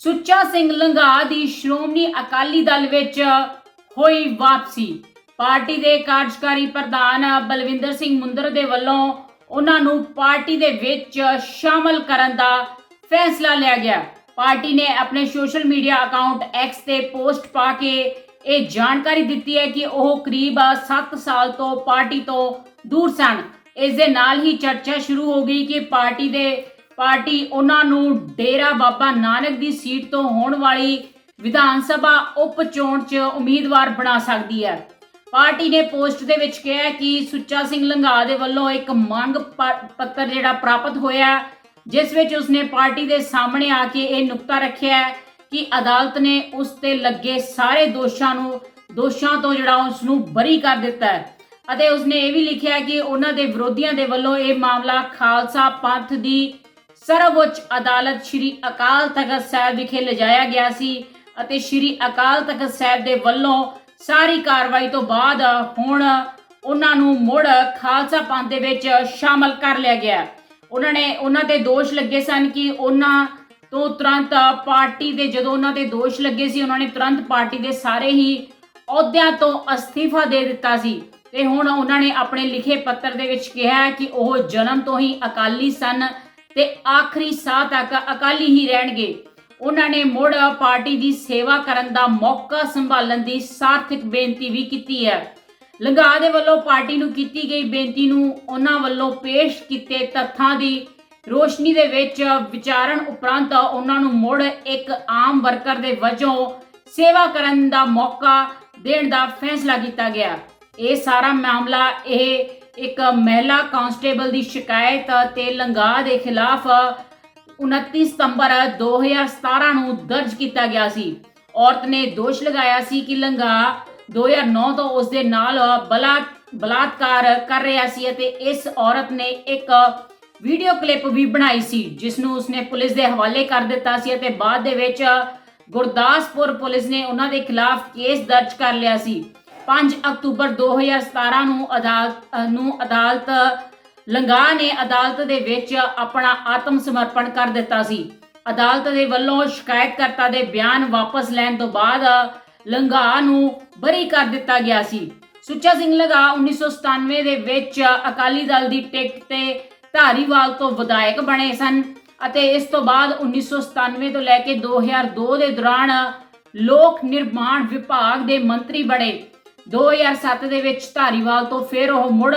ਸੁੱਚਾ ਸਿੰਘ ਲੰਗਾ ਦੀ ਸ਼੍ਰੋਮਣੀ ਅਕਾਲੀ ਦਲ ਵਿੱਚ ਹੋਈ ਵਾਪਸੀ। ਪਾਰਟੀ ਦੇ ਕਾਰਜਕਾਰੀ ਪ੍ਰਧਾਨ ਬਲਵਿੰਦਰ ਸਿੰਘ ਮੁੰਦਰ ਦੇ ਵੱਲੋਂ ਉਹਨਾਂ ਨੂੰ ਪਾਰਟੀ ਦੇ ਵਿੱਚ ਸ਼ਾਮਲ ਕਰਨ ਦਾ ਫੈਸਲਾ ਲਿਆ ਗਿਆ। ਪਾਰਟੀ ਨੇ ਆਪਣੇ ਸੋਸ਼ਲ ਮੀਡੀਆ ਅਕਾਊਂਟ X ਤੇ ਪੋਸਟ ਪਾ ਕੇ ਇਹ ਜਾਣਕਾਰੀ ਦਿੱਤੀ ਹੈ ਕਿ ਉਹ ਕਰੀਬ 7 ਸਾਲ ਤੋਂ ਪਾਰਟੀ ਤੋਂ ਦੂਰ ਸਨ। ਇਸ ਦੇ ਨਾਲ ਹੀ ਚਰਚਾ ਸ਼ੁਰੂ ਹੋ ਗਈ ਕਿ ਪਾਰਟੀ ਦੇ ਪਾਰਟੀ ਉਹਨਾਂ ਨੂੰ ਡੇਰਾ ਬਾਬਾ ਨਾਨਕ ਦੀ ਸੀਟ ਤੋਂ ਹੋਣ ਵਾਲੀ ਵਿਧਾਨ ਸਭਾ ਉਪ ਚੋਣ 'ਚ ਉਮੀਦਵਾਰ ਬਣਾ ਸਕਦੀ ਹੈ। ਪਾਰਟੀ ਨੇ ਪੋਸਟ ਦੇ ਵਿੱਚ ਕਿਹਾ ਕਿ ਸੁੱਚਾ ਸਿੰਘ ਲੰਗਾ ਦੇ ਵੱਲੋਂ ਇੱਕ ਮੰਗ ਪ- ਪੱਤਰ ਜਿਹੜਾ ਪ੍ਰਾਪਤ ਹੋਇਆ ਜਿਸ ਵਿੱਚ ਉਸਨੇ ਪਾਰਟੀ ਦੇ ਸਾਹਮਣੇ ਆ ਕੇ ਇਹ ਨੁਕਤਾ ਰੱਖਿਆ ਕਿ ਅਦਾਲਤ ਨੇ ਉਸ ਤੇ ਲੱਗੇ ਸਾਰੇ ਦੋਸ਼ਾਂ ਨੂੰ, ਦੋਸ਼ਾਂ ਤੋਂ ਜਿਹੜਾ ਉਸ ਨੂੰ ਬਰੀ ਕਰ ਦਿੱਤਾ ਹੈ। ਅਤੇ ਉਸਨੇ ਇਹ ਵੀ ਲਿਖਿਆ ਕਿ ਉਹਨਾਂ ਦੇ ਵਿਰੋਧੀਆਂ ਦੇ ਵੱਲੋਂ ਇਹ ਮਾਮਲਾ ਖਾਲਸਾ ਪੰਥ ਦੀ ਸਰਵਉੱਚ ਅਦਾਲਤ ਸ੍ਰੀ ਅਕਾਲ ਤਖਤ ਸਾਹਿਬ ਵਿਖੇ ਲਿਜਾਇਆ ਗਿਆ ਸੀ ਅਤੇ ਸ੍ਰੀ ਅਕਾਲ ਤਖਤ ਸਾਹਿਬ ਦੇ ਵੱਲੋਂ ਸਾਰੀ ਕਾਰਵਾਈ ਤੋਂ ਬਾਅਦ ਹੁਣ ਉਹਨਾਂ ਨੂੰ ਮੁੜ ਖਾਲਸਾ ਪੰਥ ਦੇ ਵਿੱਚ ਸ਼ਾਮਲ ਕਰ ਲਿਆ ਗਿਆ। ਉਹਨਾਂ ਨੇ ਉਹਨਾਂ ਤੇ ਦੋਸ਼ ਲੱਗੇ ਸਨ ਕਿ ਉਹਨਾਂ ਤੋਂ ਤੁਰੰਤ ਪਾਰਟੀ ਦੇ ਜਦੋਂ ਉਹਨਾਂ ਤੇ ਦੋਸ਼ ਲੱਗੇ ਸੀ, ਉਹਨਾਂ ਨੇ ਤੁਰੰਤ ਪਾਰਟੀ ਦੇ ਸਾਰੇ ਹੀ ਅਹੁਦਿਆਂ ਤੋਂ ਅਸਤੀਫਾ ਦੇ ਦਿੱਤਾ ਸੀ ਤੇ ਹੁਣ ਉਹਨਾਂ ਨੇ ਆਪਣੇ ਲਿਖੇ ਪੱਤਰ ਦੇ ਵਿੱਚ ਕਿਹਾ ਕਿ ਉਹ ਜਨਮ ਤੋਂ ਹੀ ਅਕਾਲੀ ਸਨ ਤੇ ਆਖਰੀ ਸਾਹ ਤੱਕ ਅਕਾਲੀ ਹੀ ਰਹਿਣਗੇ। ਉਹਨਾਂ ਨੇ ਮੁੜ ਪਾਰਟੀ ਦੀ ਸੇਵਾ ਕਰਨ ਦਾ ਮੌਕਾ ਸੰਭਾਲਣ ਦੀ ਸਾਰਥਕ ਬੇਨਤੀ ਵੀ ਕੀਤੀ ਹੈ। ਲੰਗਾ ਦੇ ਵੱਲੋਂ ਪਾਰਟੀ ਨੂੰ ਕੀਤੀ ਗਈ ਬੇਨਤੀ ਨੂੰ ਉਹਨਾਂ ਵੱਲੋਂ ਪੇਸ਼ ਕੀਤੇ ਤੱਥਾਂ ਦੀ ਰੋਸ਼ਨੀ ਦੇ ਵਿੱਚ ਵਿਚਾਰਨ ਉਪਰੰਤ ਉਹਨਾਂ ਨੂੰ ਮੁੜ ਇੱਕ ਆਮ ਵਰਕਰ ਦੇ ਵਜੋਂ ਸੇਵਾ ਕਰਨ ਦਾ ਮੌਕਾ ਦੇਣ ਦਾ ਫੈਸਲਾ ਕੀਤਾ ਗਿਆ। ਇਹ ਸਾਰਾ ਮਾਮਲਾ ਇਹ ਇੱਕ ਮਹਿਲਾ ਕਾਂਸਟੇਬਲ ਦੀ ਸ਼ਿਕਾਇਤ ਤੇ ਲੰਗਾ ਦੇ ਖਿਲਾਫ 29 ਸਤੰਬਰ 2017 ਨੂੰ ਦਰਜ ਕੀਤਾ ਗਿਆ ਸੀ। ਔਰਤ ਨੇ ਦੋਸ਼ ਲਗਾਇਆ ਸੀ ਕਿ ਲੰਗਾ 2009 ਤੋਂ ਉਸ ਦੇ ਨਾਲ ਬਲਾ ਬਲਾਤਕਾਰ ਕਰ ਰਿਹਾ ਸੀ ਅਤੇ ਇਸ ਔਰਤ ਨੇ ਇੱਕ ਵੀਡੀਓ ਕਲਿੱਪ ਵੀ ਬਣਾਈ ਸੀ, ਜਿਸ ਨੂੰ ਉਸਨੇ ਪੁਲਿਸ ਦੇ ਹਵਾਲੇ ਕਰ ਦਿੱਤਾ ਸੀ ਅਤੇ ਬਾਅਦ ਦੇ ਵਿੱਚ ਗੁਰਦਾਸਪੁਰ ਪੁਲਿਸ ਨੇ ਉਹਨਾਂ ਦੇ ਖਿਲਾਫ ਕੇਸ ਦਰਜ ਕਰ ਲਿਆ ਸੀ। 5 ਅਕਤੂਬਰ 2017 ਨੂੰ ਅਦਾਲਤ ਨੂੰ ਅਦਾਲਤ, ਲੰਗਾ ਨੇ ਅਦਾਲਤ ਦੇ ਵਿੱਚ ਆਪਣਾ ਆਤਮ ਸਮਰਪਣ ਕਰ ਦਿੱਤਾ ਸੀ। ਅਦਾਲਤ ਦੇ ਵੱਲੋਂ ਸ਼ਿਕਾਇਤਕਰਤਾ ਦੇ ਬਿਆਨ ਵਾਪਸ ਲੈਣ ਤੋਂ ਬਾਅਦ ਲੰਗਾ ਨੂੰ ਬਰੀ ਕਰ ਦਿੱਤਾ ਗਿਆ ਸੀ। ਸੁੱਚਾ ਸਿੰਘ ਲੰਗਾ 1997 ਦੇ ਵਿੱਚ ਅਕਾਲੀ ਦਲ ਦੀ ਟਿਕਟ ਤੇ ਧਾਰੀਵਾਲ ਤੋਂ ਵਿਧਾਇਕ ਬਣੇ ਸਨ ਅਤੇ ਇਸ ਤੋਂ ਬਾਅਦ 1997 ਤੋਂ ਲੈ ਕੇ 2002 ਦੇ ਦੌਰਾਨ ਲੋਕ ਨਿਰਮਾਣ ਵਿਭਾਗ ਦੇ ਮੰਤਰੀ ਬਣੇ। 2007 ਦੇ ਵਿੱਚ ਧਾਰੀਵਾਲ ਤੋਂ ਫਿਰ ਉਹ ਮੁੜ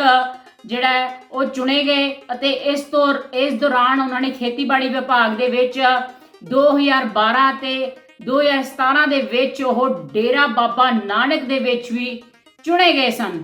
ਜਿਹੜਾ ਉਹ ਚੁਣੇ ਗਏ ਅਤੇ ਇਸ ਤੋਂ, ਇਸ ਦੌਰਾਨ ਉਹਨਾਂ ਨੇ ਖੇਤੀਬਾੜੀ ਵਿਭਾਗ ਦੇ ਵਿੱਚ 2012 ਤੇ 2017 ਦੇ ਵਿੱਚ ਉਹ ਡੇਰਾ ਬਾਬਾ ਨਾਨਕ ਦੇ ਵਿੱਚ ਵੀ ਚੁਣੇ ਗਏ ਸਨ।